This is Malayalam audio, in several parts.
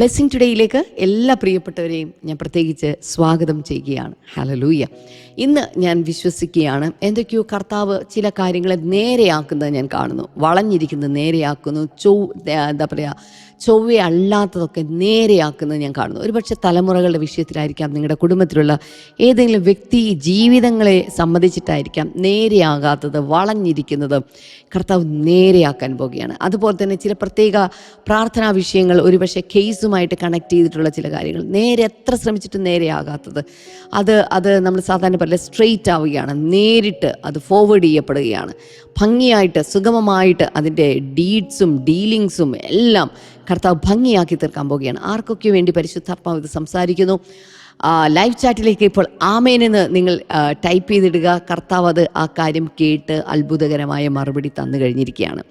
ബ്ലെസ്സിങ് ടുഡേയിലേക്ക് എല്ലാ പ്രിയപ്പെട്ടവരെയും ഞാൻ പ്രത്യേകിച്ച് സ്വാഗതം ചെയ്യുകയാണ്. ഹലലൂയ ഇന്ന് ഞാൻ വിശ്വസിക്കുകയാണ് എന്തൊക്കെയോ കർത്താവ് ചില കാര്യങ്ങളെ നേരെയാക്കുന്നത് ഞാൻ കാണുന്നു. വളഞ്ഞിരിക്കുന്നത് നേരെയാക്കുന്നു. ചൊവ്വ എന്താ പറയുക ചൊവ്വയല്ലാത്തതൊക്കെ നേരെയാക്കുന്നത് ഞാൻ കാണുന്നു. ഒരുപക്ഷെ തലമുറകളുടെ വിഷയത്തിലായിരിക്കാം നിങ്ങളുടെ കുടുംബത്തിലുള്ള ഏതെങ്കിലും വ്യക്തി ജീവിതങ്ങളെ സംബന്ധിച്ചിട്ടായിരിക്കാം നേരെയാകാത്തത് വളഞ്ഞിരിക്കുന്നത് കർത്താവ് നേരെയാക്കാൻ പോവുകയാണ് അതുപോലെ തന്നെ ചില പ്രത്യേക പ്രാർത്ഥനാ വിഷയങ്ങൾ ഒരുപക്ഷെ കേസുമായിട്ട് കണക്ട് ചെയ്തിട്ടുള്ള ചില കാര്യങ്ങൾ നേരെ എത്ര ശ്രമിച്ചിട്ടും നേരെയാകാത്തത് അത് അത് നമ്മൾ സാധാരണ പറയില്ല സ്ട്രെയിറ്റ് ആവുകയാണ് നേരിട്ട് അത് ഫോർവേഡ് ചെയ്യപ്പെടുകയാണ്. ഭംഗിയായിട്ട് സുഗമമായിട്ട് അതിന്റെ ഡീഡ്സും ഡീലിങ്സും എല്ലാം കർത്താവ് ഭംഗിയാക്കി തീർക്കാൻ പോവുകയാണ്. ആർക്കൊക്കെ വേണ്ടി പരിശുദ്ധാത്മാവ് ഇത് സംസാരിക്കുന്നു? ലൈവ് ചാറ്റിലേക്ക് ഇപ്പോൾ ആമേനെന്ന് നിങ്ങൾ ടൈപ്പ് ചെയ്തിടുക. കർത്താവ് അത് ആ കാര്യം കേട്ട് അത്ഭുതകരമായ മറുപടി തന്നു കഴിഞ്ഞിരിക്കുകയാണ്.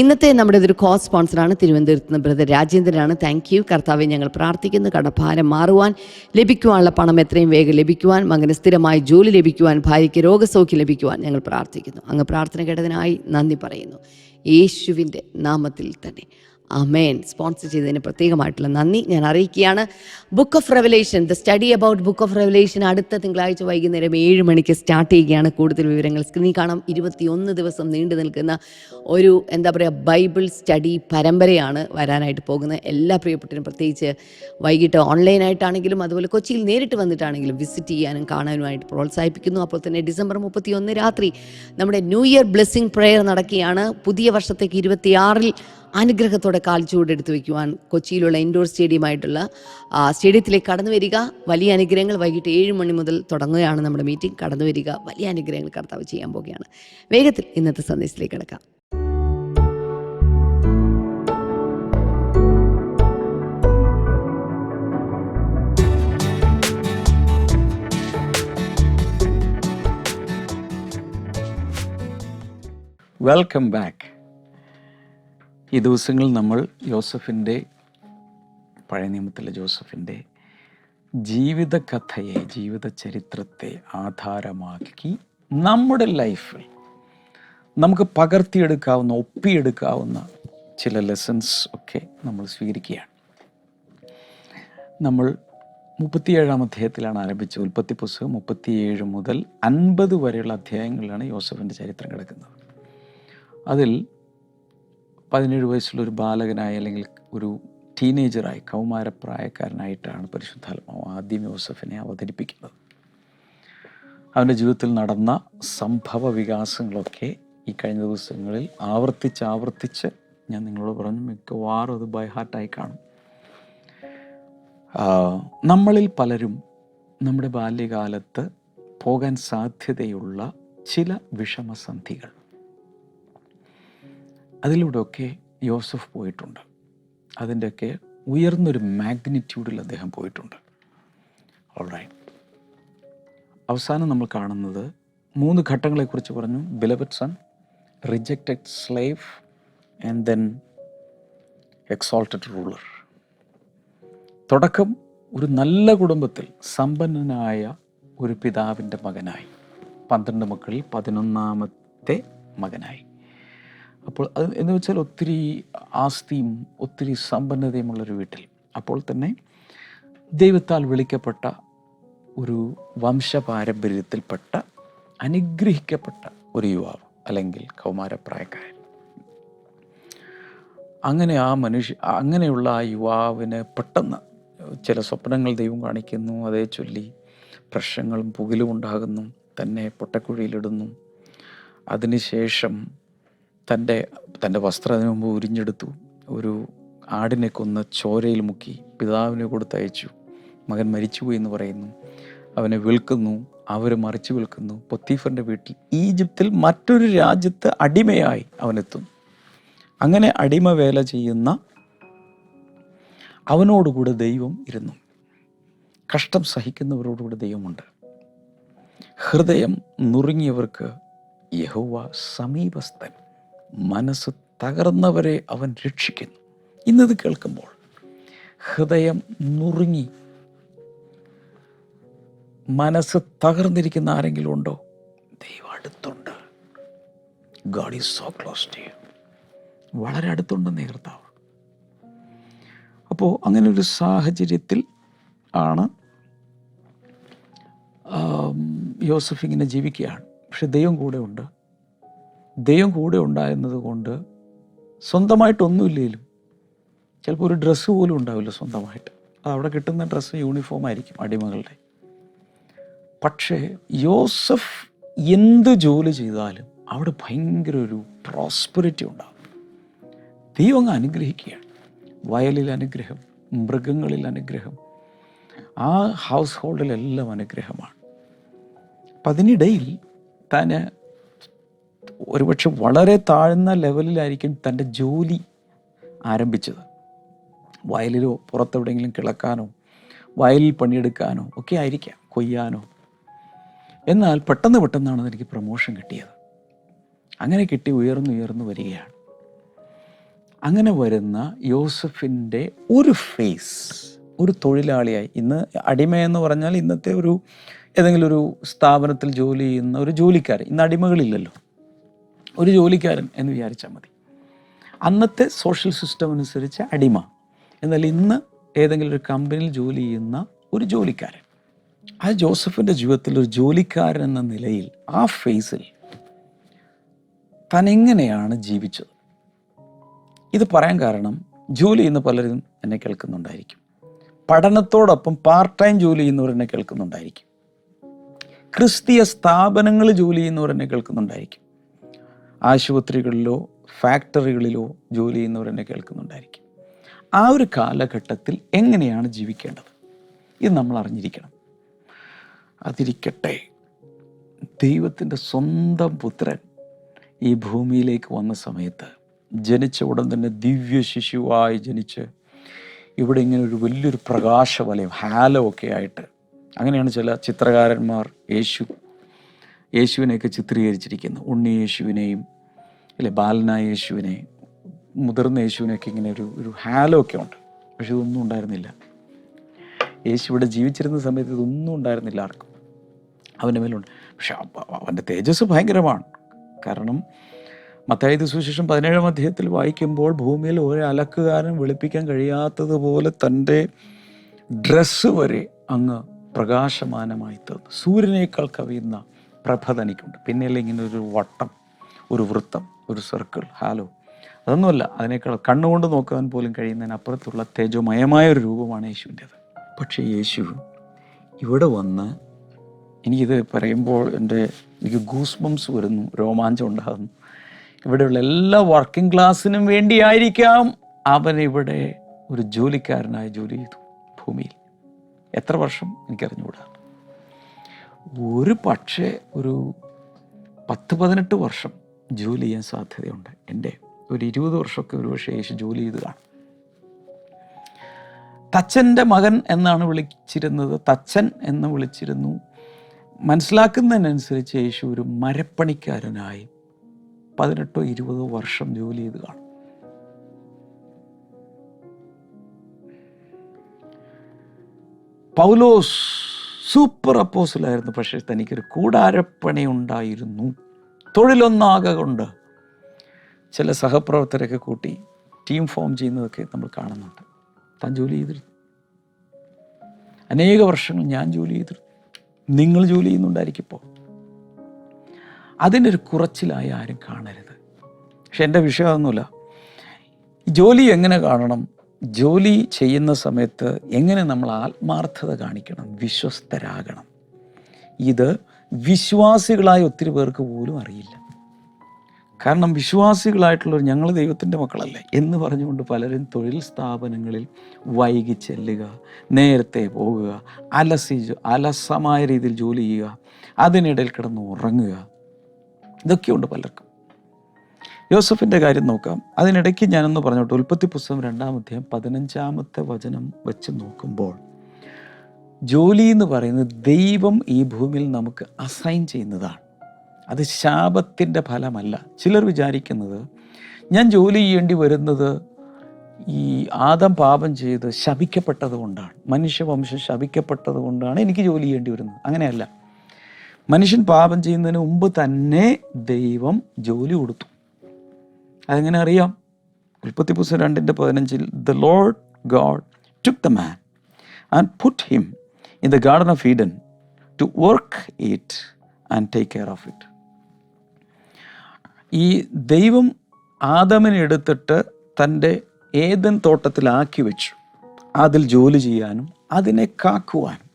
ഇന്നത്തെ നമ്മുടെ ഇതൊരു കോ സ്പോൺസറാണ് തിരുവനന്തപുരത്ത് നിന്ന് ബ്രദർ രാജേന്ദ്രനാണ്. താങ്ക് യു കർത്താവെ ഞങ്ങൾ പ്രാർത്ഥിക്കുന്നു. കടഭാരം മാറുവാൻ ലഭിക്കുവാനുള്ള പണം എത്രയും വേഗം ലഭിക്കുവാൻ മകന് സ്ഥിരമായ ജോലി ലഭിക്കുവാൻ ഭാര്യയ്ക്ക് രോഗസൗഖ്യം ലഭിക്കുവാൻ ഞങ്ങൾ പ്രാർത്ഥിക്കുന്നു. അങ്ങ് പ്രാർത്ഥന കേട്ടതിനായി നന്ദി പറയുന്നു. യേശുവിന്റെ നാമത്തിൽ തന്നെ. അമേൻ സ്പോൺസർ ചെയ്തതിന് പ്രത്യേകമായിട്ടുള്ള നന്ദി. ഞാൻ അറിയിക്കുകയാണ്. Book of Revelation the study about book of Revelation അടുത്ത തിങ്കളാഴ്ച വൈകുന്നേരം ഏഴ് മണിക്ക് സ്റ്റാർട്ട് ചെയ്യുകയാണ്. കൂടുതൽ വിവരങ്ങൾ സ്ക്രീനിൽ കാണാം. ഇരുപത്തിയൊന്ന് ദിവസം നീണ്ടു നിൽക്കുന്ന ഒരു എന്താ പറയുക ബൈബിൾ സ്റ്റഡി പരമ്പരയാണ് വരാനായിട്ട് പോകുന്നത്. എല്ലാ പ്രിയപ്പെട്ടവരും പ്രത്യേകിച്ച് വൈകിട്ട് ഓൺലൈനായിട്ടാണെങ്കിലും അതുപോലെ കൊച്ചിയിൽ നേരിട്ട് വന്നിട്ടാണെങ്കിലും വിസിറ്റ് ചെയ്യാനും കാണാനുമായിട്ട് പ്രോത്സാഹിപ്പിക്കുന്നു. അപ്പോൾ തന്നെ ഡിസംബർ മുപ്പത്തിയൊന്ന് രാത്രി നമ്മുടെ ന്യൂ ഇയർ ബ്ലെസ്സിങ് പ്രെയർ നടക്കുകയാണ്. പുതിയ വർഷത്തേക്ക് ഇരുപത്തിയാറിൽ അനുഗ്രഹത്തോടെ കാൽച്ചുവടെടുത്ത് വയ്ക്കുവാൻ കൊച്ചിയിലുള്ള ഇൻഡോർ സ്റ്റേഡിയമായിട്ടുള്ള സ്റ്റേഡിയത്തിലേക്ക് കടന്നു വരിക. വലിയ അനുഗ്രഹങ്ങൾ വൈകിട്ട് ഏഴ് മണി മുതൽ തുടങ്ങുകയാണ് നമ്മുടെ മീറ്റിംഗ് കടന്നു വരിക. വലിയ അനുഗ്രഹങ്ങൾ കർത്താവ് ചെയ്യാൻ പോവുകയാണ്. വേഗത്തിൽ ഇന്നത്തെ സന്ദേശത്തിലേക്ക് കിടക്കാം. വെൽക്കം ബാക്ക് ഈ ദിവസങ്ങളിൽ നമ്മൾ യോസഫിന്റെ പഴയ നിയമത്തിലെ ജോസഫിന്റെ ജീവിതകഥയെ ജീവിത ചരിത്രത്തെ ആധാരമാക്കി നമ്മുടെ ലൈഫിൽ നമുക്ക് പകർത്തിയെടുക്കാവുന്ന ഒപ്പിയെടുക്കാവുന്ന ചില ലെസൺസ് ഒക്കെ നമ്മൾ സ്വീകരിക്കുകയാണ്. നമ്മൾ മുപ്പത്തിയേഴാം അധ്യായത്തിലാണ് ആരംഭിച്ചത്. ഉൽപ്പത്തി പുസ്തകം മുപ്പത്തിയേഴ് മുതൽ അൻപത് വരെയുള്ള അധ്യായങ്ങളിലാണ് യോസഫിന്റെ ചരിത്രം കിടക്കുന്നത്. അതിൽ പതിനേഴ് വയസ്സുള്ള ഒരു ബാലകനായി അല്ലെങ്കിൽ ഒരു ടീനേജറായി കൗമാരപ്രായക്കാരനായിട്ടാണ് പരിശുദ്ധാത്മാവ് ആദ്യം യോസഫിനെ അവതരിപ്പിക്കുന്നത്. അവന്റെ ജീവിതത്തിൽ നടന്ന സംഭവ വികാസങ്ങളൊക്കെ ഈ കഴിഞ്ഞ ദിവസങ്ങളിൽ ആവർത്തിച്ച് ആവർത്തിച്ച് ഞാൻ നിങ്ങളോട് പറഞ്ഞു മിക്കവാറും അത് ബൈ ഹാർട്ടായി കാണും. നമ്മളിൽ പലരും നമ്മുടെ ബാല്യകാലത്ത് പോകാൻ സാധ്യതയുള്ള ചില വിഷമസന്ധികൾ. അതിലൂടെയൊക്കെ യോസഫ് പോയിട്ടുണ്ട്. അതിന്റെയൊക്കെ ഉയർന്നൊരു മാഗ്നിറ്റ്യൂഡിൽ അദ്ദേഹം പോയിട്ടുണ്ട്. ഓൾറൈറ്റ് അവസാനം നമ്മൾ കാണുന്നത് മൂന്ന് ഘട്ടങ്ങളെക്കുറിച്ച് പറഞ്ഞു. Beloved son rejected slave and then exalted ruler തുടക്കം ഒരു നല്ല കുടുംബത്തിൽ സമ്പന്നനായ ഒരു പിതാവിന്റെ മകനായി. പന്ത്രണ്ട് മക്കളിൽ പതിനൊന്നാമത്തെ മകനായി. അപ്പോൾ അത് എന്ന് വെച്ചാൽ ഒത്തിരി ആസ്തിയും ഒത്തിരി സമ്പന്നതയുമുള്ളൊരു വീട്ടിൽ. അപ്പോൾ തന്നെ ദൈവത്താൽ വിളിക്കപ്പെട്ട ഒരു വംശപാരമ്പര്യത്തിൽപ്പെട്ട അനുഗ്രഹിക്കപ്പെട്ട ഒരു യുവാവ് അല്ലെങ്കിൽ കൗമാരപ്രായക്കാരൻ. അങ്ങനെ ആ മനുഷ്യ അങ്ങനെയുള്ള ആ യുവാവിന് പെട്ടെന്ന് ചില സ്വപ്നങ്ങൾ ദൈവം കാണിക്കുന്നു. അതേ ചൊല്ലി പ്രശ്നങ്ങളും പുകലും ഉണ്ടാകുന്നു. തന്നെ പൊട്ടക്കുഴിയിലിടുന്നു അതിനുശേഷം തന്റെ തന്റെ വസ്ത്രം അതിനു മുമ്പ് ഉരിഞ്ഞെടുത്തു. ഒരു ആടിനെ കൊന്ന് ചോരയിൽ മുക്കി പിതാവിനെ കൊടുത്തയച്ചു. മകൻ മരിച്ചുപോയി എന്ന് പറയുന്നു. അവനെ വിൽക്കുന്നു അവർ മറിച്ചു വിൽക്കുന്നു. പൊത്തീഫറിന്റെ വീട്ടിൽ ഈജിപ്തിൽ മറ്റൊരു രാജ്യത്ത് അടിമയായി അവനെത്തുന്നു അങ്ങനെ അടിമ വേല ചെയ്യുന്ന അവനോടുകൂടെ ദൈവം ഇരുന്നു. കഷ്ടം സഹിക്കുന്നവരോടുകൂടെ ദൈവമുണ്ട്. ഹൃദയം നുറുങ്ങിയവർക്ക് യഹോവ സമീപസ്ഥൻ. മനസ്സ് തകർന്നവരെ അവൻ രക്ഷിക്കുന്നു. ഇന്നത് കേൾക്കുമ്പോൾ ഹൃദയം നുറുങ്ങി. മനസ്സ് തകർന്നിരിക്കുന്ന ആരെങ്കിലും ഉണ്ടോ? ദൈവം അടുത്തുണ്ട്. God is so close to you വളരെ അടുത്തുണ്ട് കർത്താവ്. അപ്പോൾ അങ്ങനെ ഒരു സാഹചര്യത്തിൽ ആണ് യോസഫ് ഇങ്ങനെ ജീവിക്കുകയാണ്. പക്ഷെ ദൈവം കൂടെ ഉണ്ട്. ദൈവം കൂടെ ഉണ്ടായിരുന്നത് കൊണ്ട് സ്വന്തമായിട്ടൊന്നുമില്ലെങ്കിലും ചിലപ്പോൾ ഒരു ഡ്രസ്സ് പോലും ഉണ്ടാവില്ല സ്വന്തമായിട്ട്. അവിടെ കിട്ടുന്ന ഡ്രസ്സ് യൂണിഫോം ആയിരിക്കും അടിമകളുടെ. പക്ഷേ യോസഫ് എന്ത് ജോലി ചെയ്താലും അവിടെ ഭയങ്കര ഒരു പ്രോസ്പെറിറ്റി ഉണ്ടാകും ദൈവം അങ്ങ് അനുഗ്രഹിക്കുകയാണ്. വയലിൽ അനുഗ്രഹം മൃഗങ്ങളിൽ അനുഗ്രഹം ആ ഹൗസ് ഹോൾഡിലെല്ലാം അനുഗ്രഹമാണ്. അപ്പം അതിനിടയിൽ താൻ ഒരുപക്ഷെ വളരെ താഴ്ന്ന ലെവലിലായിരിക്കും തന്റെ ജോലി ആരംഭിച്ചത്. വയലിലോ പുറത്തെവിടെയെങ്കിലും കിളക്കാനോ വയലിൽ പണിയെടുക്കാനോ ഒക്കെ ആയിരിക്കാം കൊയ്യാനോ. എന്നാൽ പെട്ടെന്ന് പെട്ടെന്നാണ് എനിക്ക് പ്രൊമോഷൻ കിട്ടിയത്. അങ്ങനെ കിട്ടി ഉയർന്നു ഉയർന്നു വരികയാണ്. അങ്ങനെ വരുന്ന യോസഫിന്റെ ഒരു ഫേസ് ഒരു തൊഴിലാളിയായി. ഇന്ന് അടിമ എന്ന് പറഞ്ഞാൽ ഇന്നത്തെ ഒരു ഏതെങ്കിലും ഒരു സ്ഥാപനത്തിൽ ജോലി ചെയ്യുന്ന ഒരു ജോലിക്കാരൻ. ഇന്ന് അടിമകളില്ലല്ലോ. ഒരു ജോലിക്കാരൻ എന്ന് വിചാരിച്ചാൽ മതി. അന്നത്തെ സോഷ്യൽ സിസ്റ്റം അനുസരിച്ച് അടിമ. എന്നാൽ ഇന്ന് ഏതെങ്കിലും ഒരു കമ്പനിയിൽ ജോലി ചെയ്യുന്ന ഒരു ജോലിക്കാരൻ. ആ ജോസഫിന്റെ ജീവിതത്തിൽ ഒരു ജോലിക്കാരൻ എന്ന നിലയിൽ ആ ഫേസിൽ താൻ എങ്ങനെയാണ് ജീവിച്ചത്? ഇത് പറയാൻ കാരണം ജോലി ചെയ്യുന്ന പലരും എന്നെ കേൾക്കുന്നുണ്ടായിരിക്കും. പഠനത്തോടൊപ്പം പാർട്ട് ടൈം ജോലി ചെയ്യുന്നവർ എന്നെ കേൾക്കുന്നുണ്ടായിരിക്കും. ക്രിസ്തീയ സ്ഥാപനങ്ങളിൽ ജോലി ചെയ്യുന്നവർ എന്നെ കേൾക്കുന്നുണ്ടായിരിക്കും. ആശുപത്രികളിലോ ഫാക്ടറികളിലോ ജോലി ചെയ്യുന്നവർ എന്നെ കേൾക്കുന്നുണ്ടായിരിക്കും. ആ ഒരു കാലഘട്ടത്തിൽ എങ്ങനെയാണ് ജീവിക്കേണ്ടത്? ഇത് നമ്മൾ അറിഞ്ഞിരിക്കണം. അതിരിക്കട്ടെ. ദൈവത്തിന്റെ സ്വന്തം പുത്രൻ ഈ ഭൂമിയിലേക്ക് വന്ന സമയത്ത് ജനിച്ച ഉടൻ തന്നെ ദിവ്യ ശിശുവായി ജനിച്ച് ഇവിടെ ഇങ്ങനെ ഒരു വലിയൊരു പ്രകാശവലയം ഹാലോ ഒക്കെ ആയിട്ട് അങ്ങനെയാണ് ചില ചിത്രകാരന്മാർ യേശു യേശുവിനെയൊക്കെ ചിത്രീകരിച്ചിരിക്കുന്നു. ഉണ്ണി യേശുവിനെയും അല്ലെ ബാലനായ യേശുവിനെ മുതിർന്ന യേശുവിനെയൊക്കെ ഇങ്ങനെ ഒരു ഒരു ഹാലോ ഒക്കെ ഉണ്ട്. പക്ഷെ ഇതൊന്നും ഉണ്ടായിരുന്നില്ല. യേശു ഇവിടെ ജീവിച്ചിരുന്ന സമയത്ത് ഇതൊന്നും ഉണ്ടായിരുന്നില്ല ആർക്കും. അവന്റെ മേലുണ്ട്. പക്ഷെ അവ- അവന്റെ തേജസ് ഭയങ്കരമാണ്. കാരണം മത്തായത് സുശേഷം പതിനേഴാം അധ്യായത്തിൽ വായിക്കുമ്പോൾ ഭൂമിയിൽ ഒരു അലക്കുകാരൻ വെളുപ്പിക്കാൻ കഴിയാത്തതുപോലെ തന്റെ ഡ്രസ്സ് വരെ അങ്ങ് പ്രകാശമാനമായി തന്നു സൂര്യനേക്കാൾ കവിയുന്ന പ്രഭ തനിക്കുണ്ട്. പിന്നെയല്ലേ ഇങ്ങനെ ഒരു വട്ടം ഒരു വൃത്തം ഒരു സർക്കിൾ ഹാലോ. അതൊന്നുമല്ല അതിനേക്കാൾ കണ്ണുകൊണ്ട് നോക്കാൻ പോലും കഴിയുന്നതിനപ്പുറത്തുള്ള തേജോമയമായ ഒരു രൂപമാണ് യേശുവിന്റെത്. പക്ഷേ യേശു ഇവിടെ വന്ന് എനിക്കിത് പറയുമ്പോൾ എന്റെ എനിക്ക് ഗൂസ് ബംസ് വരുന്നു രോമാഞ്ചം ഉണ്ടാകുന്നു. ഇവിടെയുള്ള എല്ലാ വർക്കിംഗ് ക്ലാസ്സിനും വേണ്ടിയായിരിക്കാം അവൻ ഇവിടെ ഒരു ജോലിക്കാരനായി ജോലി ചെയ്തു ഭൂമിയിൽ. എത്ര വർഷം എനിക്കറിഞ്ഞുകൂടാ. ഒരു പക്ഷേ ഒരു പത്ത് പതിനെട്ട് വർഷം ജോലി ചെയ്യാൻ സാധ്യതയുണ്ട്. എന്റെ ഒരു ഇരുപത് വർഷമൊക്കെ ഒരു പക്ഷേ യേശു ജോലി ചെയ്ത് കാണും തച്ചന്റെ മകൻ എന്നാണ് വിളിച്ചിരുന്നത്. തച്ചൻ എന്ന് വിളിച്ചിരുന്നു. മനസ്സിലാക്കുന്നതിനനുസരിച്ച് യേശു ഒരു മരപ്പണിക്കാരനായി പതിനെട്ടോ ഇരുപതോ വർഷം ജോലി ചെയ്ത് കാണും പൗലോസ് സൂപ്പർ അപ്പോസിലായിരുന്നു. പക്ഷേ തനിക്കൊരു കൂടാരപ്പണി ഉണ്ടായിരുന്നു. തൊഴിലൊന്നാകെ കൊണ്ട് ചില സഹപ്രവർത്തകരൊക്കെ കൂട്ടി ടീം ഫോം ചെയ്യുന്നതൊക്കെ നമ്മൾ കാണുന്നുണ്ട്. താൻ ജോലി ചെയ്തിരുന്നു. അനേക വർഷങ്ങൾ ഞാൻ ജോലി ചെയ്തിരുന്നു. നിങ്ങൾ ജോലി ചെയ്യുന്നുണ്ടായിരിക്കും ഇപ്പോൾ. അതിനൊരു കുറച്ചിലായി ആരും കാണരുത്. പക്ഷെ എന്റെ വിഷയമൊന്നുമില്ല ജോലി എങ്ങനെ കാണണം? ജോലി ചെയ്യുന്ന സമയത്ത് എങ്ങനെ നമ്മൾ ആത്മാർത്ഥത കാണിക്കണം വിശ്വസ്തരാകണം? ഇത് വിശ്വാസികളായ ഒത്തിരി പേർക്ക് പോലും അറിയില്ല. കാരണം വിശ്വാസികളായിട്ടുള്ളവർ ഞങ്ങൾ ദൈവത്തിന്റെ മക്കളല്ലേ എന്ന് പറഞ്ഞുകൊണ്ട് പലരും തൊഴിൽ സ്ഥാപനങ്ങളിൽ വൈകി ചെല്ലുക നേരത്തെ പോകുക അലസി അലസമായ രീതിയിൽ ജോലി ചെയ്യുക അതിനിടയിൽ കിടന്ന് ഉറങ്ങുക. ഇതൊക്കെയുണ്ട് പലർക്കും. യോസഫിന്റെ കാര്യം നോക്കാം. അതിനിടയ്ക്ക് ഞാനൊന്ന് പറഞ്ഞോട്ടെ. ഉൽപ്പത്തി പുസ്തകം രണ്ടാം അധ്യായം പതിനഞ്ചാമത്തെ വചനം വെച്ച് നോക്കുമ്പോൾ ജോലി എന്ന് പറയുന്നത് ദൈവം ഈ ഭൂമിയിൽ നമുക്ക് അസൈൻ ചെയ്യുന്നതാണ്. അത് ശാപത്തിന്റെ ഫലമല്ല. ചിലർ വിചാരിക്കുന്നത് ഞാൻ ജോലി ചെയ്യേണ്ടി വരുന്നത് ഈ ആദം പാപം ചെയ്ത് ശപിക്കപ്പെട്ടത് കൊണ്ടാണ്. മനുഷ്യവംശം ശപിക്കപ്പെട്ടത് കൊണ്ടാണ് എനിക്ക് ജോലി ചെയ്യേണ്ടി വരുന്നത്. അങ്ങനെയല്ല. മനുഷ്യൻ പാപം ചെയ്യുന്നതിന് മുമ്പ് തന്നെ ദൈവം ജോലി കൊടുത്തു. അതെങ്ങനെ അറിയാം? ഉൽപ്പത്തി പുസ്തകം രണ്ടിന്റെ പതിനഞ്ചിൽ the Lord God took the man and put him in the garden of Eden to work it and take care of it ഈ ദൈവം ആദമിനെ എടുത്തിട്ട് തന്റെ ഏതൻ തോട്ടത്തിലാക്കി വെച്ചു. അതിൽ ജോലി ചെയ്യാനും അതിനെ കാക്കുവാനും.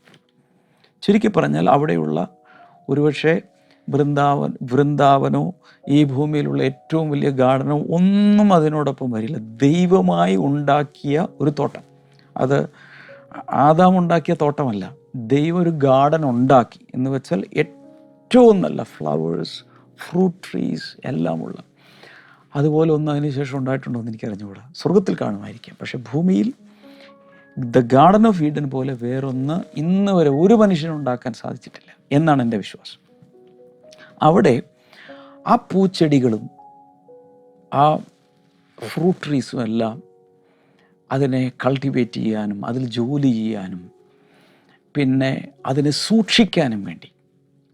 ചുരുക്കി പറഞ്ഞാൽ അവിടെയുള്ള ഒരുപക്ഷെ വൃന്ദാവൻ വൃന്ദാവനോ ഈ ഭൂമിയിലുള്ള ഏറ്റവും വലിയ ഗാർഡനോ ഒന്നും അതിനോടൊപ്പം വരില്ല. ദൈവമായി ഉണ്ടാക്കിയ ഒരു തോട്ടം. അത് ആദാം ഉണ്ടാക്കിയ തോട്ടമല്ല. ദൈവം ഒരു ഗാർഡൻ ഉണ്ടാക്കി എന്ന് വെച്ചാൽ ഏറ്റവും നല്ല ഫ്ലവേഴ്സ് ഫ്രൂട്ട് ട്രീസ് എല്ലാമുള്ള അതുപോലെ ഒന്നും അതിനുശേഷം ഉണ്ടായിട്ടുണ്ടോ എന്ന് എനിക്ക് അറിഞ്ഞുകൂടാ സ്വർഗത്തിൽ കാണുമായിരിക്കാം. പക്ഷേ ഭൂമിയിൽ ദ ഗാർഡൻ ഓഫ് ഈഡൻ പോലെ വേറൊന്ന് ഇന്ന് വരെ ഒരു മനുഷ്യനും ഉണ്ടാക്കാൻ സാധിച്ചിട്ടില്ല എന്നാണ് എന്റെ വിശ്വാസം. അവിടെ ആ പൂച്ചെടികളും ആ ഫ്രൂട്ട് ട്രീസും എല്ലാം അതിനെ കൾട്ടിവേറ്റ് ചെയ്യാനും അതിൽ ജോലി ചെയ്യാനും പിന്നെ അതിനെ സൂക്ഷിക്കാനും വേണ്ടി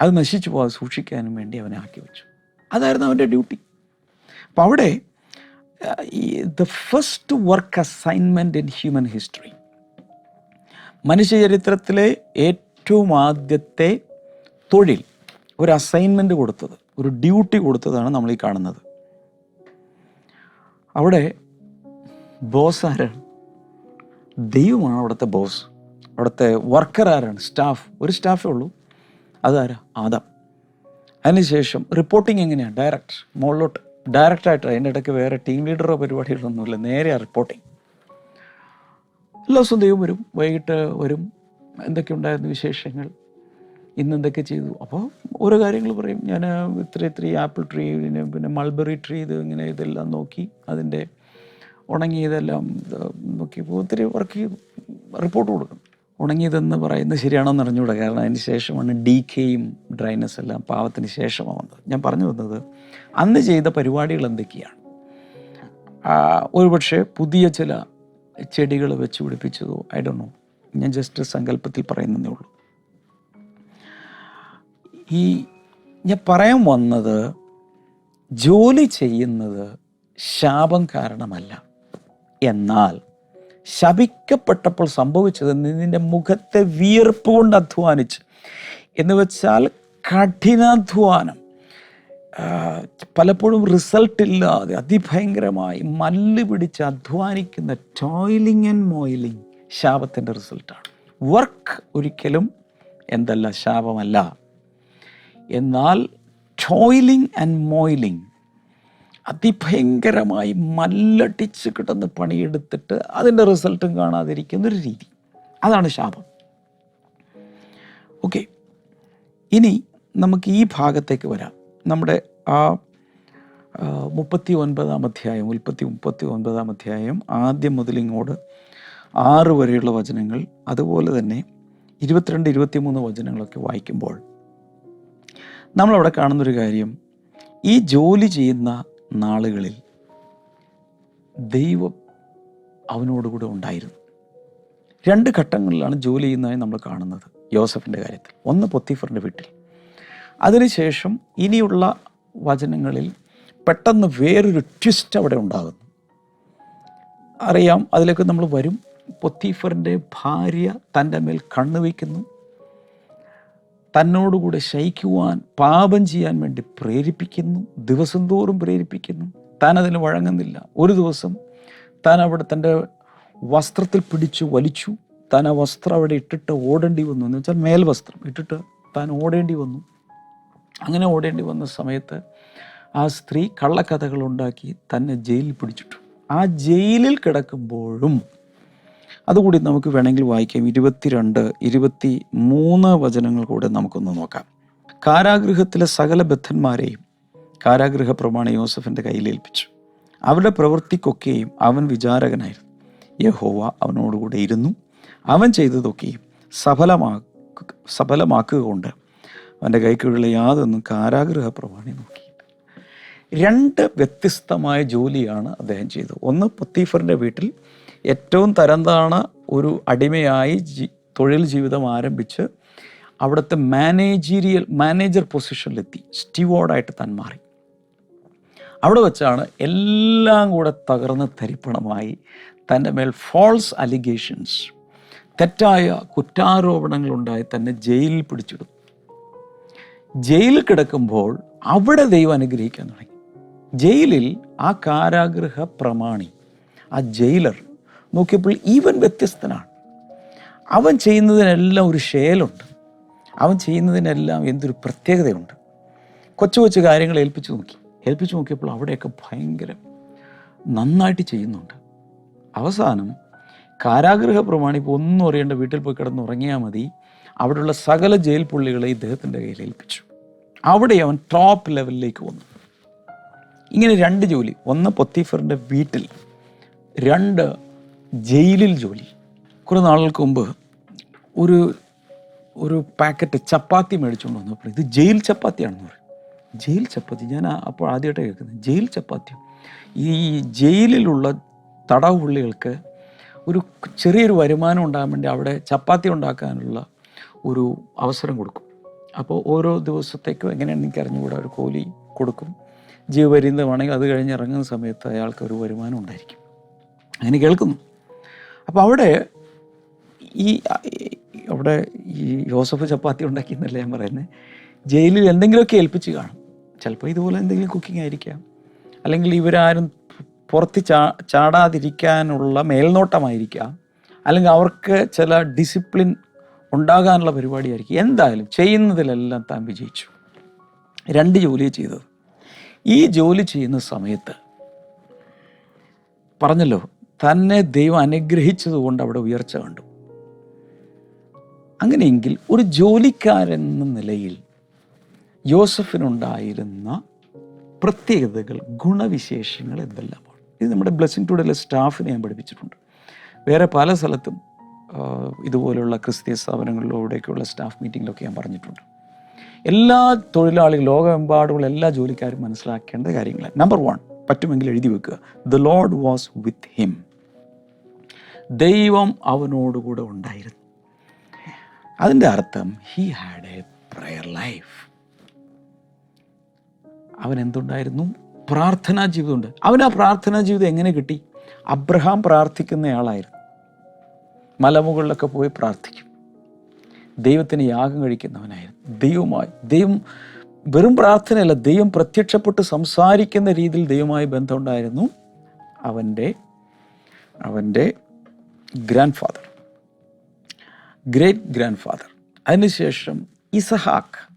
അത് നശിച്ചു പോകാതെ സൂക്ഷിക്കാനും വേണ്ടി അവനെ ആക്കി വെച്ചു. അതായിരുന്നു അവന്റെ ഡ്യൂട്ടി അപ്പോൾ അവിടെ ഈ the first work assignment in human history മനുഷ്യചരിത്രത്തിലെ ഏറ്റവും ആദ്യത്തെ തൊഴിൽ ഒരു അസൈൻമെന്റ് കൊടുത്തത് ഒരു ഡ്യൂട്ടി കൊടുത്തതാണ് നമ്മൾ ഈ കാണുന്നത്. അവിടെ ബോസ് ആരാണ്? ദൈവമാണ് അവിടുത്തെ ബോസ് അവിടുത്തെ വർക്കർ ആരാണ്? സ്റ്റാഫ് ഒരു സ്റ്റാഫേ ഉള്ളൂ. അതാരാ ആദാം. അതിനുശേഷം റിപ്പോർട്ടിംഗ് എങ്ങനെയാണ് ഡയറക്റ്റ് മുകളിലോട്ട്. ഡയറക്റ്റായിട്ട് അതിന്റെ ഇടയ്ക്ക് വേറെ ടീം ലീഡറോ പരിപാടികളൊന്നുമില്ല. നേരെയാ റിപ്പോർട്ടിംഗ് എല്ലാ ദിവസവും ദൈവം വരും. വൈകിട്ട് വരും. എന്തൊക്കെ ഉണ്ടായിരുന്നു വിശേഷങ്ങൾ? ഇന്ന് എന്തൊക്കെ ചെയ്തു? അപ്പോൾ ഓരോ കാര്യങ്ങൾ പറയും. ഞാൻ ഇത്ര ഇത്ര ആപ്പിൾ ട്രീ പിന്നെ പിന്നെ മൾബറി ട്രീ ഇത് ഇങ്ങനെ ഇതെല്ലാം നോക്കി അതിന്റെ ഉണങ്ങിയതെല്ലാം നോക്കിയപ്പോൾ നോക്കി ഒത്തിരി വർക്ക് ചെയ്തു. റിപ്പോർട്ട് കൊടുക്കും. ഉണങ്ങിയതെന്ന് പറയുന്നത് ശരിയാണോ എന്ന് അറിഞ്ഞുകൂടെ. കാരണം അതിന് ശേഷമാണ് ഡി കെയും ഡ്രൈനസ് എല്ലാം പാവത്തിന് ശേഷമാണ് വന്നത്. ഞാൻ പറഞ്ഞു വന്നത് അന്ന് ചെയ്ത പരിപാടികൾ എന്തൊക്കെയാണ്? ഒരുപക്ഷെ പുതിയ ചില ചെടികൾ വെച്ച് പിടിപ്പിച്ചതോ ഐ ഡോ നോ. ഞാൻ ജസ്റ്റ് സങ്കല്പത്തിൽ പറയുന്നതേ ഉള്ളൂ. ഈ ഞാൻ പറയാൻ വന്നത് ജോലി ചെയ്യുന്നത് ശാപം കാരണമല്ല. എന്നാൽ ശപിക്കപ്പെട്ടപ്പോൾ സംഭവിച്ചത് നിന്റെ മുഖത്തെ വിയർപ്പ് കൊണ്ട് അധ്വാനിച്ച്. എന്ന് വെച്ചാൽ കഠിനാധ്വാനം. പലപ്പോഴും റിസൾട്ട് ഇല്ലാതെ അതിഭയങ്കരമായി മല്ല് പിടിച്ച് അധ്വാനിക്കുന്ന ടോയിലിംഗ് ആൻഡ് മോയിലിംഗ് ശാപത്തിന്റെ റിസൾട്ടാണ് വർക്ക് ഒരിക്കലും എന്തല്ല ശാപമല്ല. എന്നാൽ ടോയിലിംഗ് ആൻഡ് മോയിലിംഗ് അതിഭയങ്കരമായി മല്ലടിച്ച് കിടന്ന് പണിയെടുത്തിട്ട് അതിന്റെ റിസൾട്ടും കാണാതിരിക്കുന്ന ഒരു രീതി. അതാണ് ശാപം. ഓക്കെ. ഇനി നമുക്ക് ഈ ഭാഗത്തേക്ക് വരാം. നമ്മുടെ ആ മുപ്പത്തി ഒൻപതാം അധ്യായം ഉൽപ്പത്തി മുപ്പത്തി ഒൻപതാം അധ്യായം ആദ്യം മുതലിങ്ങോട് ആറ് വരെയുള്ള വചനങ്ങൾ അതുപോലെ തന്നെ ഇരുപത്തിരണ്ട് ഇരുപത്തിമൂന്ന് വചനങ്ങളൊക്കെ വായിക്കുമ്പോൾ നമ്മളവിടെ കാണുന്നൊരു കാര്യം ഈ ജോലി ചെയ്യുന്ന നാളുകളിൽ ദൈവം അവനോടുകൂടെ ഉണ്ടായിരുന്നു. രണ്ട് ഘട്ടങ്ങളിലാണ് ജോലി ചെയ്യുന്നതായി നമ്മൾ കാണുന്നത് യോസഫിന്റെ കാര്യത്തിൽ. ഒന്ന് പൊത്തിഫറിന്റെ വീട്ടിൽ. അതിനുശേഷം ഇനിയുള്ള വചനങ്ങളിൽ പെട്ടെന്ന് വേറൊരു ട്വിസ്റ്റ് അവിടെ ഉണ്ടാകുന്നു. അറിയാം അതിലേക്ക് നമ്മൾ വരും. പൊത്തീഫറിന്റെ ഭാര്യ തന്റെ മേൽ കണ്ണു വയ്ക്കുന്നു തന്നോടുകൂടെ ശയിക്കുവാൻ പാപം ചെയ്യാൻ വേണ്ടി പ്രേരിപ്പിക്കുന്നു ദിവസം തോറും പ്രേരിപ്പിക്കുന്നു. താൻ അതിന് വഴങ്ങുന്നില്ല. ഒരു ദിവസം താൻ അവിടെ തന്റെ വസ്ത്രത്തിൽ പിടിച്ചു വലിച്ചു. താൻ ആ വസ്ത്രം അവിടെ ഇട്ടിട്ട് ഓടേണ്ടി വന്നു. എന്ന് വെച്ചാൽ മേൽവസ്ത്രം ഇട്ടിട്ട് താൻ ഓടേണ്ടി വന്നു. അങ്ങനെ ഓടേണ്ടി വന്ന സമയത്ത് ആ സ്ത്രീ കള്ളക്കഥകൾ ഉണ്ടാക്കി തന്നെ ജയിലിൽ പിടിച്ചിട്ടു. ആ ജയിലിൽ കിടക്കുമ്പോഴും അതുകൂടി നമുക്ക് വേണമെങ്കിൽ വായിക്കാം. ഇരുപത്തിരണ്ട് ഇരുപത്തി മൂന്ന് വചനങ്ങൾ കൂടെ നമുക്കൊന്ന് നോക്കാം. കാരാഗൃഹത്തിലെ സകല ബദ്ധന്മാരെയും കാരാഗൃഹ പ്രമാണ യോസഫിന്റെ കയ്യിലേൽപ്പിച്ചു അവരുടെ പ്രവൃത്തിക്കൊക്കെയും അവൻ വിചാരകനായിരുന്നു. യഹോവ അവനോടുകൂടെ ഇരുന്നു. അവൻ ചെയ്തതൊക്കെയും സഫലമാക്കുക സഫലമാക്കുക കൊണ്ട് അവന്റെ കൈക്കുള്ള യാതൊന്നും കാരാഗൃഹ പ്രമാണി നോക്കി. രണ്ട് വ്യത്യസ്തമായ ജോലിയാണ് അദ്ദേഹം ചെയ്തത്. ഒന്ന് പത്തീഫറിന്റെ വീട്ടിൽ ഏറ്റവും തരംതാണ ഒരു അടിമയായി ജി തൊഴിൽ ജീവിതം ആരംഭിച്ച് അവിടുത്തെ മാനേജീരിയൽ മാനേജർ പൊസിഷനിലെത്തി. സ്റ്റീവോർഡായിട്ട് താൻ മാറി. അവിടെ വെച്ചാണ് എല്ലാം കൂടെ തകർന്ന് തരിപ്പണമായി തന്റെ മേൽ ഫോൾസ് അലിഗേഷൻസ് തെറ്റായ കുറ്റാരോപണങ്ങൾ ഉണ്ടായി തന്നെ ജയിലിൽ പിടിച്ചിടും. ജയിലിൽ കിടക്കുമ്പോൾ അവിടെ ദൈവം അനുഗ്രഹിക്കാൻ തുടങ്ങി. ജയിലിൽ ആ കാരാഗൃഹ പ്രമാണി ആ ജയിലർ നോക്കിയപ്പോൾ ഈവൻ വ്യത്യസ്തനാണ്. അവൻ ചെയ്യുന്നതിനെല്ലാം ഒരു ശേലുണ്ട് അവൻ ചെയ്യുന്നതിനെല്ലാം എന്തൊരു പ്രത്യേകതയുണ്ട്. കൊച്ചു കൊച്ചു കാര്യങ്ങൾ ഏൽപ്പിച്ചു നോക്കി. ഏൽപ്പിച്ചു നോക്കിയപ്പോൾ അവിടെയൊക്കെ ഭയങ്കര നന്നായിട്ട് ചെയ്യുന്നുണ്ട്. അവസാനം കാരാഗ്രഹ പ്രമാണി ഇപ്പോൾ ഒന്നും അറിയേണ്ട വീട്ടിൽ പോയി കിടന്ന് ഉറങ്ങിയാൽ മതി. അവിടെയുള്ള സകല ജയിൽ പുള്ളികളെ ഇദ്ദേഹത്തിന്റെ കയ്യിൽ ഏൽപ്പിച്ചു. അവിടെ അവൻ ടോപ്പ് ലെവലിലേക്ക് വന്നു. ഇങ്ങനെ രണ്ട് ജോലി. ഒന്ന് പൊത്തീഫറിന്റെ വീട്ടിൽ രണ്ട് ജയിലിൽ ജോലി. കുറേ നാളുകൾക്ക് മുമ്പ് ഒരു ഒരു പാക്കറ്റ് ചപ്പാത്തി മേടിച്ചുകൊണ്ട് വന്നപ്പോൾ ഇത് ജയിൽ ചപ്പാത്തിയാണെന്ന് പറയും. ജയിൽ ചപ്പാത്തി? ഞാൻ അപ്പോൾ ആദ്യമായിട്ട് കേൾക്കുന്നത്. ജയിൽ ചപ്പാത്തി. ഈ ജയിലിലുള്ള തടവ് പുള്ളികൾക്ക് ഒരു ചെറിയൊരു വരുമാനം ഉണ്ടാകാൻ വേണ്ടി അവിടെ ചപ്പാത്തി ഉണ്ടാക്കാനുള്ള ഒരു അവസരം കൊടുക്കും. അപ്പോൾ ഓരോ ദിവസത്തേക്കും എങ്ങനെയാണ് എനിക്ക് അറിഞ്ഞുകൂടാ ഒരു കോലി കൊടുക്കും. ജീവപര്യന്തമാണെങ്കിൽ അത് കഴിഞ്ഞ് ഇറങ്ങുന്ന സമയത്ത് അയാൾക്ക് ഒരു വരുമാനം ഉണ്ടായിരിക്കും. അങ്ങനെ കേൾക്കുന്നു. അപ്പോൾ അവിടെ ഈ അവിടെ ഈ യോസഫ് ചപ്പാത്തി ഉണ്ടാക്കി എന്നല്ല ഞാൻ പറയുന്നത് ജയിലിൽ എന്തെങ്കിലുമൊക്കെ ഏൽപ്പിച്ച് കാണും. ചിലപ്പോൾ ഇതുപോലെ എന്തെങ്കിലും കുക്കിംഗ് ആയിരിക്കാം. അല്ലെങ്കിൽ ഇവരാരും പുറത്ത് ചാ ചാടാതിരിക്കാനുള്ള മേൽനോട്ടമായിരിക്കാം. അല്ലെങ്കിൽ അവർക്ക് ചില ഡിസിപ്ലിൻ ഉണ്ടാകാനുള്ള പരിപാടിയായിരിക്കും. എന്തായാലും ചെയ്യുന്നതിലെല്ലാം താൻ വിജയിച്ചു. രണ്ട് ജോലി ചെയ്തത്. ഈ ജോലി ചെയ്യുന്ന സമയത്ത് പറഞ്ഞല്ലോ തന്നെ ദൈവം അനുഗ്രഹിച്ചതുകൊണ്ട് അവിടെ ഉയർച്ച കണ്ടു. അങ്ങനെയെങ്കിൽ ഒരു ജോലിക്കാരെന്ന നിലയിൽ യോസഫിനുണ്ടായിരുന്ന പ്രത്യേകതകൾ ഗുണവിശേഷങ്ങൾ എന്തെല്ലാമാണ് ഇത് നമ്മുടെ ബ്ലെസ്സിങ് ടുഡേയിലെ സ്റ്റാഫിനെ ഞാൻ പഠിപ്പിച്ചിട്ടുണ്ട്. വേറെ പല സ്ഥലത്തും ഇതുപോലുള്ള ക്രിസ്തീയ സ്ഥാപനങ്ങളിലൂടെയൊക്കെയുള്ള സ്റ്റാഫ് മീറ്റിങ്ങിലൊക്കെ ഞാൻ പറഞ്ഞിട്ടുണ്ട്. എല്ലാ തൊഴിലാളികളും ലോകമെമ്പാടുമുള്ള എല്ലാ ജോലിക്കാരും മനസ്സിലാക്കേണ്ട കാര്യങ്ങളാണ്. നമ്പർ വൺ പറ്റുമെങ്കിൽ എഴുതി വെക്കുക. The Lord was with him ദൈവം അവനോടുകൂടെ ഉണ്ടായിരുന്നു. അതിന്റെ അർത്ഥം he had a prayer life അവൻ എന്തുണ്ടായിരുന്നു? പ്രാർത്ഥനാ ജീവിതമുണ്ട്. അവൻ ആ പ്രാർത്ഥനാ ജീവിതം എങ്ങനെ കിട്ടി? അബ്രഹാം പ്രാർത്ഥിക്കുന്നയാളായിരുന്നു. മലമുകളിലൊക്കെ പോയി പ്രാർത്ഥിക്കും. ദൈവത്തിന് യാഗം കഴിക്കുന്നവനായിരുന്നു. ദൈവമായി ദൈവം വെറും പ്രാർത്ഥനയല്ല ദൈവം പ്രത്യക്ഷപ്പെട്ട് സംസാരിക്കുന്ന രീതിയിൽ ദൈവമായി ബന്ധമുണ്ടായിരുന്നു. അവന്റെ അവന്റെ grandfather great grandfather അതിനുശേഷം ഇസഹാക്ക്.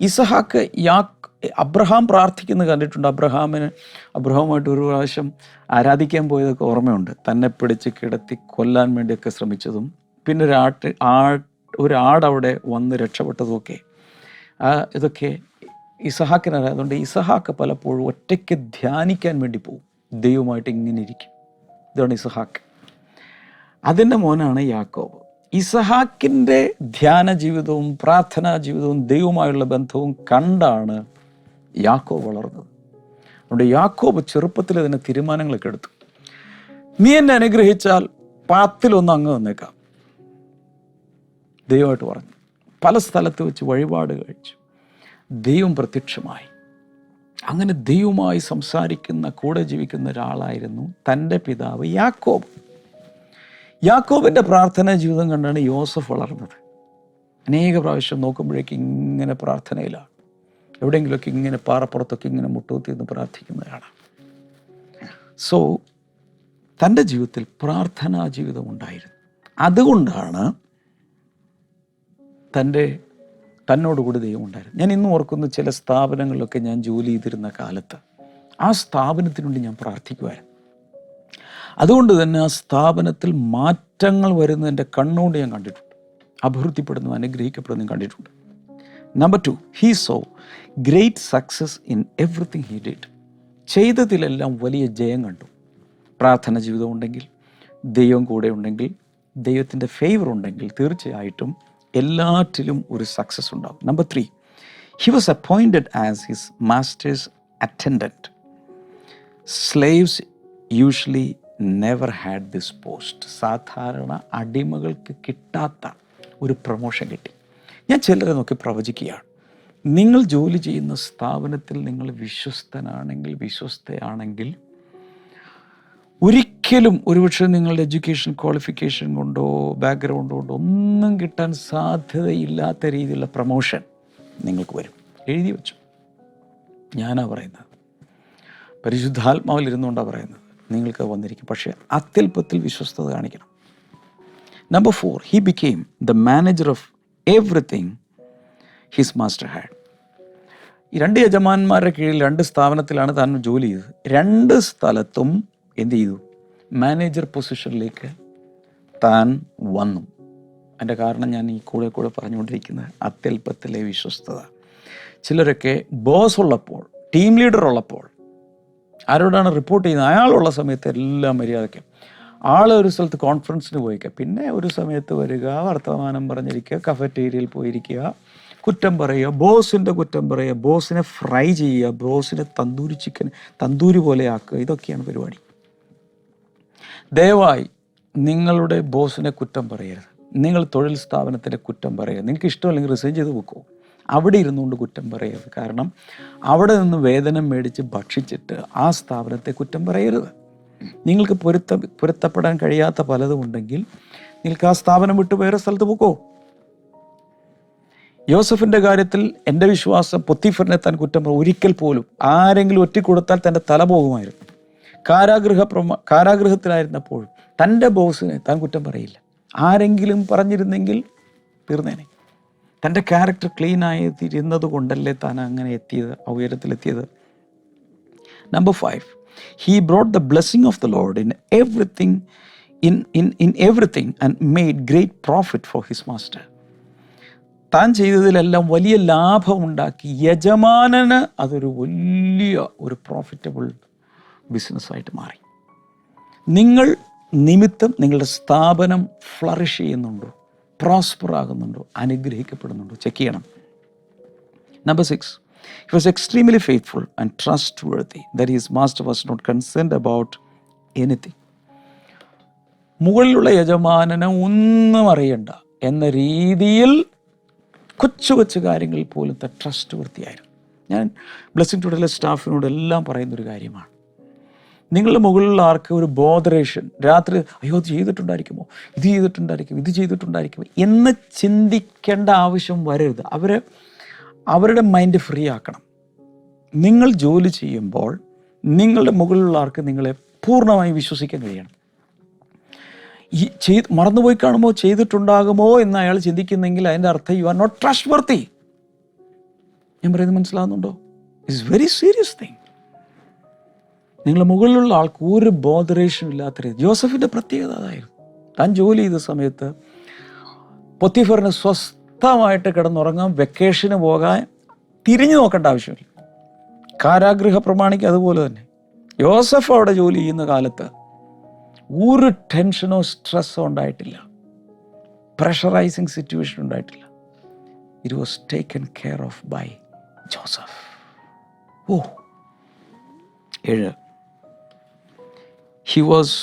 ഇസഹാക്ക് യാക്ക് അബ്രഹാം പ്രാർത്ഥിക്കുന്നത് കണ്ടിട്ടുണ്ട്. അബ്രഹാമിന് അബ്രഹാമായിട്ട് ഒരു പ്രാവശ്യം ആരാധിക്കാൻ പോയതൊക്കെ ഓർമ്മയുണ്ട്. തന്നെ പിടിച്ച് കിടത്തി കൊല്ലാൻ വേണ്ടിയൊക്കെ ശ്രമിച്ചതും പിന്നെ ഒരാട്ട് ആ ഒരാടവിടെ വന്ന് രക്ഷപ്പെട്ടതുമൊക്കെ. ഇതൊക്കെ ഇസഹാക്കിനറിയാം. അതുകൊണ്ട് ഇസഹാക്ക് പലപ്പോഴും ഒറ്റയ്ക്ക് ധ്യാനിക്കാൻ വേണ്ടി പോകും. ദൈവമായിട്ട് ഇങ്ങനെ ഇരിക്കും. ഇതാണ് ഇസഹാക്ക്. അതിന്റെ മോനാണ് യാക്കോബ്. ഇസഹാക്കിന്റെ ധ്യാന ജീവിതവും പ്രാർത്ഥനാ ജീവിതവും ദൈവമായുള്ള ബന്ധവും കണ്ടാണ് യാക്കോബ് വളർന്നത്. അതുകൊണ്ട് യാക്കോബ് ചെറുപ്പത്തിൽ അതിന് തീരുമാനങ്ങളൊക്കെ എടുത്തു. നീ എന്നെ അനുഗ്രഹിച്ചാൽ പത്തിലൊന്ന് അങ്ങ് വന്നേക്കാം ദൈവമായിട്ട് പറഞ്ഞു. പല സ്ഥലത്ത് വെച്ച് വഴിപാട് കഴിച്ചു. ദൈവം പ്രത്യക്ഷമായി. അങ്ങനെ ദൈവമായി സംസാരിക്കുന്ന കൂടെ ജീവിക്കുന്ന ഒരാളായിരുന്നു തന്റെ പിതാവ് യാക്കോബ്. യാക്കോബിന്റെ പ്രാർത്ഥനാ ജീവിതം കണ്ടാണ് യോസഫ് വളർന്നത്. അനേക പ്രാവശ്യം നോക്കുമ്പോഴേക്ക് ഇങ്ങനെ പ്രാർത്ഥനയിലാണ്. എവിടെയെങ്കിലുമൊക്കെ ഇങ്ങനെ പാറപ്പുറത്തൊക്കെ ഇങ്ങനെ മുട്ടുകുത്തി നിന്ന് സോ തന്റെ ജീവിതത്തിൽ പ്രാർത്ഥനാ ജീവിതം ഉണ്ടായിരുന്നു. അതുകൊണ്ടാണ് തന്റെ തന്നോടുകൂടി ദൈവം ഉണ്ടായിരുന്നു ഞാൻ ഇന്നും ഓർക്കുന്നു ചില സ്ഥാപനങ്ങളിലൊക്കെ ഞാൻ ജോലി ചെയ്തിരുന്ന കാലത്ത് ആ സ്ഥാപനത്തിനുവേണ്ടി ഞാൻ പ്രാർത്ഥിക്കുമായിരുന്നു. അതുകൊണ്ട് തന്നെ ആ സ്ഥാപനത്തിൽ മാറ്റങ്ങൾ വരുന്നതിന്റെ കണ്ണുകൊണ്ട് ഞാൻ കണ്ടിട്ടുണ്ട്. അഭിവൃദ്ധിപ്പെടുന്നു അനുഗ്രഹിക്കപ്പെടുന്നു കണ്ടിട്ടുണ്ട്. Number two he saw great success in everything he did ചെയ്തതിലെല്ലാം വലിയ ജയം കണ്ടു. പ്രാർത്ഥന ജീവിതം ഉണ്ടെങ്കിൽ ദൈവം കൂടെ ഉണ്ടെങ്കിൽ ദൈവത്തിന്റെ ഫേവർ ഉണ്ടെങ്കിൽ തീർച്ചയായിട്ടും എല്ലാറ്റിലും ഒരു സക്സസ് ഉണ്ടാകും. Number three he was appointed as his master's attendant slaves usually never had this post സാധാരണ അടിമകൾക്ക് കിട്ടാത്ത ഒരു പ്രൊമോഷൻ കിട്ടി. ഞാൻ ചിലരെ നോക്കി പ്രവചിക്കുകയാണ്. നിങ്ങൾ ജോലി ചെയ്യുന്ന സ്ഥാപനത്തിൽ നിങ്ങൾ വിശ്വസ്തനാണെങ്കിൽ വിശ്വസ്തയാണെങ്കിൽ ഒരിക്കലും ഒരുപക്ഷെ നിങ്ങളുടെ എഡ്യൂക്കേഷൻ ക്വാളിഫിക്കേഷൻ കൊണ്ടോ ബാക്ക്ഗ്രൗണ്ട് കൊണ്ടോ ഒന്നും കിട്ടാൻ സാധ്യതയില്ലാത്ത രീതിയിലുള്ള പ്രൊമോഷൻ നിങ്ങൾക്ക് വരും. എഴുതി വെച്ചു. ഞാനാ പറയുന്നത്. പരിശുദ്ധാത്മാവിൽ ഇരുന്നുകൊണ്ടാണ് പറയുന്നത്. നിങ്ങൾക്ക് വന്നിരിക്കും. പക്ഷേ അത്യല്പത്തിൽ വിശ്വസ്തത കാണിക്കണം. Number four he became the manager of everything his master had ഈ രണ്ട് യജമാന്മാരുടെ കീഴിൽ രണ്ട് സ്ഥാപനത്തിലാണ് താൻ ജോലി ചെയ്തത്. രണ്ട് സ്ഥലത്തും എന്ത് ചെയ്തു? മാനേജർ പൊസിഷനിലേക്ക് താൻ വന്നു. അതിന്റെ കാരണം ഞാൻ ഈ കൂടെ കൂടെ പറഞ്ഞുകൊണ്ടിരിക്കുന്നത് അത്യല്പത്തിലെ വിശ്വസ്തത. ചിലരൊക്കെ ബോസ് ഉള്ളപ്പോൾ ടീം ലീഡർ ഉള്ളപ്പോൾ ആരോടാണ് റിപ്പോർട്ട് ചെയ്യുന്നത്? അയാളുള്ള സമയത്ത് എല്ലാം മര്യാദയ്ക്ക്. ആൾ ഒരു സ്ഥലത്ത് കോൺഫറൻസിന് പോയിക്കുക പിന്നെ ഒരു സമയത്ത് വരിക വർത്തമാനം പറഞ്ഞിരിക്കുക കഫറ്റേരിയയിൽ പോയിരിക്കുക കുറ്റം പറയുക ബോസിന്റെ കുറ്റം പറയുക ബോസിനെ ഫ്രൈ ചെയ്യുക ബോസിനെ തന്തൂരി ചിക്കൻ തന്തൂരി പോലെ ആക്കുക ഇതൊക്കെയാണ് പരിപാടി. ദയവായി നിങ്ങളുടെ ബോസിനെ കുറ്റം പറയരുത്. നിങ്ങൾ തൊഴിൽ സ്ഥാപനത്തിന്റെ കുറ്റം പറയുക നിങ്ങൾക്ക് ഇഷ്ടമല്ലെങ്കിൽ റിസൈൻ ചെയ്ത് വെക്കൂ. അവിടെ ഇരുന്നുകൊണ്ട് കുറ്റം പറയരുത്. കാരണം അവിടെ നിന്ന് വേതനം മേടിച്ച് ഭക്ഷിച്ചിട്ട് ആ സ്ഥാപനത്തെ കുറ്റം പറയരുത്. നിങ്ങൾക്ക് പൊരുത്ത പൊരുത്തപ്പെടാൻ കഴിയാത്ത പലതും ഉണ്ടെങ്കിൽ നിങ്ങൾക്ക് ആ സ്ഥാപനം വിട്ട് വേറെ സ്ഥലത്ത് പോക്കോ? യോസഫിന്റെ കാര്യത്തിൽ എന്റെ വിശ്വാസം പൊത്തിഫറിനെ താൻ കുറ്റം ഒരിക്കൽ പോലും ആരെങ്കിലും ഒറ്റിക്കൊടുത്താൽ തന്റെ തല പോകുമായിരുന്നു. കാരാഗൃഹ പ്രമ കാരാഗൃഹത്തിലായിരുന്നപ്പോഴും തന്റെ ബോസിനെ താൻ കുറ്റം പറയില്ല. ആരെങ്കിലും പറഞ്ഞിരുന്നെങ്കിൽ തീർന്നേനെ. തന്റെ ക്യാരക്ടർ ക്ലീൻ ആയിത്തിരുന്നത് കൊണ്ടല്ലേ താൻ അങ്ങനെ എത്തിയത് ആ ഉയരത്തിലെത്തിയത്? Number five he brought the blessing of the lord in everything in in in everything and made great profit for his master താൻ ചെയ്തതിലെല്ലാം വലിയ ലാഭമുണ്ടാക്കി യജമാനന് അതൊരു വലിയ ഒരു പ്രോഫിറ്റബിൾ ബിസിനസ്സായിട്ട് മാറി. നിങ്ങൾ നിമിത്തം നിങ്ങളുടെ സ്ഥാപനം ഫ്ലറിഷ് ചെയ്യുന്നുണ്ടോ? പ്രോസ്പർ ആകുന്നുണ്ടോ അനുഗ്രഹിക്കപ്പെടുന്നുണ്ടോ ചെക്ക് ചെയ്യണം. Number six he was extremely faithful and trustworthy that his master was not concerned about anything മുകളിലുള്ള യജമാനനെ ഒന്നും അറിയണ്ട എന്ന രീതിയിൽ കൊച്ചു കൊച്ചു കാര്യങ്ങളിൽ പോലും ട്രസ്റ്റ് വൃത്തിയായിരുന്നു ഞാൻ ബ്ലെസ്സിങ് ടുഡേലെ സ്റ്റാഫിനോട് എല്ലാം പറയുന്നൊരു കാര്യമാണ്. നിങ്ങളുടെ മുകളിലുള്ള ആർക്ക് ഒരു ബോധറേഷൻ രാത്രി അയ്യോ ഇത് ചെയ്തിട്ടുണ്ടായിരിക്കുമോ? ഇത് ചെയ്തിട്ടുണ്ടായിരിക്കും ഇത് ചെയ്തിട്ടുണ്ടായിരിക്കുമോ? എന്ന് ചിന്തിക്കേണ്ട ആവശ്യം വരരുത്. അവരെ അവരുടെ മൈൻഡ് ഫ്രീ ആക്കണം. നിങ്ങൾ ജോലി ചെയ്യുമ്പോൾ നിങ്ങളുടെ മുകളിലുള്ള ആർക്ക് നിങ്ങളെ പൂർണമായി വിശ്വസിക്കാൻ കഴിയണം. ഈ ചെയ്ത് മറന്നുപോയി കാണുമോ? ചെയ്തിട്ടുണ്ടാകുമോ? എന്ന് അയാൾ ചിന്തിക്കുന്നെങ്കിൽ അതിന്റെ അർത്ഥം you are not trustworthy ഞാൻ പറയുന്നത് മനസ്സിലാകുന്നുണ്ടോ ഇറ്റ്സ് വെരി സീരിയസ് തിങ് നിങ്ങളുടെ മുകളിലുള്ള ആൾക്ക് ഒരു ബോധറേഷൻ ഇല്ലാത്ത രീതി. ജോസഫിന്റെ പ്രത്യേകത അതായിരുന്നു. താൻ ജോലി ചെയ്ത സമയത്ത് പൊത്തിഫറിന് സ്വസ്ഥമായിട്ട് കിടന്നുറങ്ങാൻ വെക്കേഷന് പോകാൻ തിരിഞ്ഞു നോക്കേണ്ട ആവശ്യമില്ല. കാരാഗ്രഹ പ്രമാണിക്ക് അതുപോലെ തന്നെ. ജോസഫ് അവിടെ ജോലി ചെയ്യുന്ന കാലത്ത് ഒരു ടെൻഷനോ സ്ട്രെസ്സോ ഉണ്ടായിട്ടില്ല. പ്രഷറൈസിങ് സിറ്റുവേഷൻ ഉണ്ടായിട്ടില്ല. It was taken care of by Joseph. ഓ ഏഴ്. He was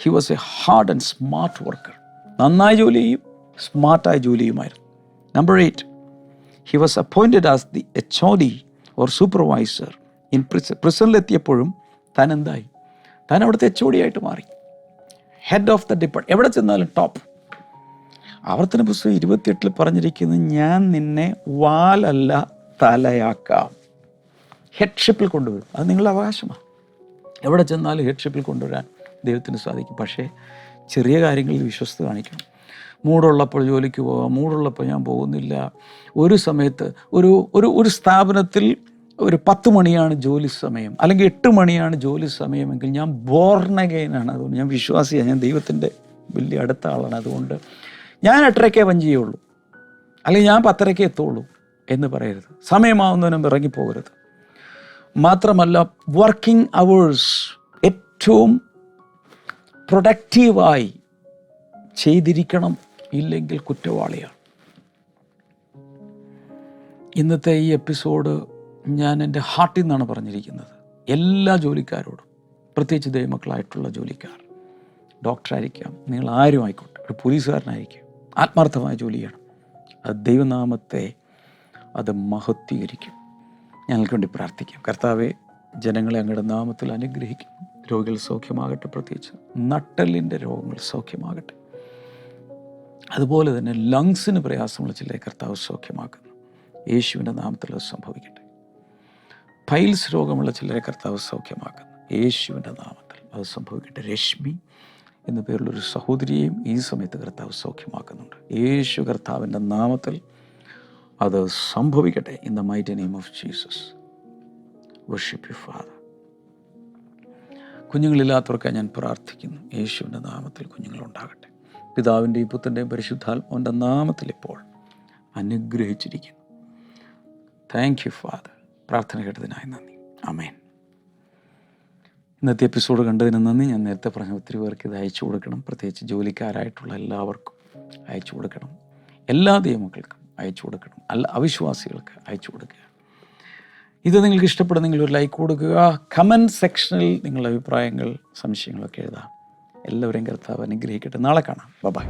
he was a hard and smart worker നന്നായി ജോലി ചെയ്യും സ്മാർട്ടായ ജോലിയുമായിരുന്നു number eight he was appointed as the H O D or supervisor in prison പ്രിസണിലെത്തിയപ്പോഴും താൻ എന്തായി താൻ അവിടുത്തെ എച്ച് ഒ ഡി ആയിട്ട് മാറി. ഹെഡ് ഓഫ് ദ ഡിപ്പാർട്ട് എവിടെ ചെന്നാലും ടോപ്പ് ആവർത്തന പുസ്തകം ഇരുപത്തിയെട്ടിൽ പറഞ്ഞിരിക്കുന്നത് ഞാൻ നിന്നെ വാലല്ല തലയാക്കാം. ഹെഡ്ഷിപ്പിൽ കൊണ്ടുവരും. അത് നിങ്ങളുടെ അവകാശമാണ്. എവിടെ ചെന്നാലും ഹെഡ്ഷിപ്പിൽ കൊണ്ടുവരാൻ ദൈവത്തിന് സാധിക്കും. പക്ഷേ ചെറിയ കാര്യങ്ങളിൽ വിശ്വസ്ത കാണിക്കണം. മൂടുള്ളപ്പോൾ ജോലിക്ക് പോകാം മൂടുള്ളപ്പോൾ ഞാൻ പോകുന്നില്ല. ഒരു സമയത്ത് ഒരു ഒരു ഒരു സ്ഥാപനത്തിൽ ഒരു പത്ത് മണിയാണ് ജോലി സമയം. അല്ലെങ്കിൽ എട്ട് മണിയാണ് ജോലി സമയമെങ്കിൽ ഞാൻ ബോർണഗൈനാണ് അതുകൊണ്ട് ഞാൻ വിശ്വാസിയാണ്. ഞാൻ ദൈവത്തിന്റെ വലിയ അടുത്ത ആളാണ്. അതുകൊണ്ട് ഞാൻ എട്ടരയ്ക്കേ പഞ്ച് ചെയ്യുള്ളൂ അല്ലെങ്കിൽ ഞാൻ പത്തരയ്ക്കേ എത്തുള്ളൂ എന്ന് പറയരുത്. സമയമാവുന്നതിനും ഇറങ്ങിപ്പോകരുത്. മാത്രമല്ല വർക്കിംഗ് അവേഴ്സ് ഏറ്റവും പ്രൊഡക്റ്റീവായി ചെയ്തിരിക്കണം ഇല്ലെങ്കിൽ കുറ്റവാളിയാണ്. ഇന്നത്തെ ഈ എപ്പിസോഡ് ഞാൻ എന്റെ ഹാർട്ടിൽ നിന്നാണ് പറഞ്ഞിരിക്കുന്നത്. എല്ലാ ജോലിക്കാരോടും പ്രത്യേകിച്ച് ദൈവമക്കളായിട്ടുള്ള ജോലിക്കാർ ഡോക്ടറായിരിക്കാം നിങ്ങൾ ആരും ആയിക്കോട്ടെ ഒരു പോലീസുകാരനായിരിക്കും ആത്മാർത്ഥമായ ജോലി ചെയ്യണം അത് ദൈവനാമത്തെ അത് മഹത്വീകരിക്കും. ഞങ്ങൾക്ക് വേണ്ടി പ്രാർത്ഥിക്കാം. കർത്താവെ ജനങ്ങളെ അങ്ങയുടെ നാമത്തിൽ അനുഗ്രഹിക്കും. രോഗികൾ സൗഖ്യമാകട്ടെ പ്രത്യേകിച്ച് നട്ടലിന്റെ രോഗങ്ങൾ സൗഖ്യമാകട്ടെ. അതുപോലെ തന്നെ ലങ്സിന് പ്രയാസമുള്ള ചില കർത്താവ് സൗഖ്യമാക്കുന്നു. യേശുവിന്റെ നാമത്തിൽ അത് സംഭവിക്കട്ടെ. ഫൈൽസ് രോഗമുള്ള ചിലരെ കർത്താവ് സൗഖ്യമാക്കുന്നു. യേശുവിന്റെ നാമത്തിൽ അത് സംഭവിക്കട്ടെ. രശ്മി എന്ന പേരുള്ളൊരു സഹോദരിയെയും ഈ സമയത്ത് കർത്താവ് സൗഖ്യമാക്കുന്നുണ്ട്. യേശു കർത്താവിന്റെ നാമത്തിൽ അത് സംഭവിക്കട്ടെ in the might name of Jesus worship you father കുഞ്ഞുങ്ങളില്ലാത്തവർക്കായി ഞാൻ പ്രാർത്ഥിക്കുന്നു. യേശുവിന്റെ നാമത്തിൽ കുഞ്ഞുങ്ങളുണ്ടാകട്ടെ. പിതാവിന്റെയും പുത്തന്റെയും പരിശുദ്ധാത്മാവിന്റെ നാമത്തിൽ ഇപ്പോൾ അനുഗ്രഹിച്ചിരിക്കുന്നു. താങ്ക് യു ഫാദർ പ്രാർത്ഥന കേട്ടതിനായി നന്ദി. അമേൻ ഇന്നത്തെ എപ്പിസോഡ് കണ്ടതിന് നന്ദി. ഞാൻ നേരത്തെ പറഞ്ഞ ഒത്തിരി പേർക്ക് ഇത് അയച്ചു കൊടുക്കണം. പ്രത്യേകിച്ച് ജോലിക്കാരായിട്ടുള്ള എല്ലാവർക്കും അയച്ചു കൊടുക്കണം. എല്ലാ ദൈവമക്കൾക്കും അയച്ചു കൊടുക്കണം. അല്ല അവിശ്വാസികൾക്ക് അയച്ചു കൊടുക്കുക. ഇത് നിങ്ങൾക്ക് ഇഷ്ടപ്പെടുന്നെങ്കിൽ ഒരു ലൈക്ക് കൊടുക്കുക. കമന്റ് സെക്ഷനിൽ നിങ്ങളുടെ അഭിപ്രായങ്ങൾ സംശയങ്ങളൊക്കെ എഴുതാം. എല്ലാവരെയും കർത്താവ് അനുഗ്രഹിക്കട്ടെ. നാളെ കാണാം. ബൈ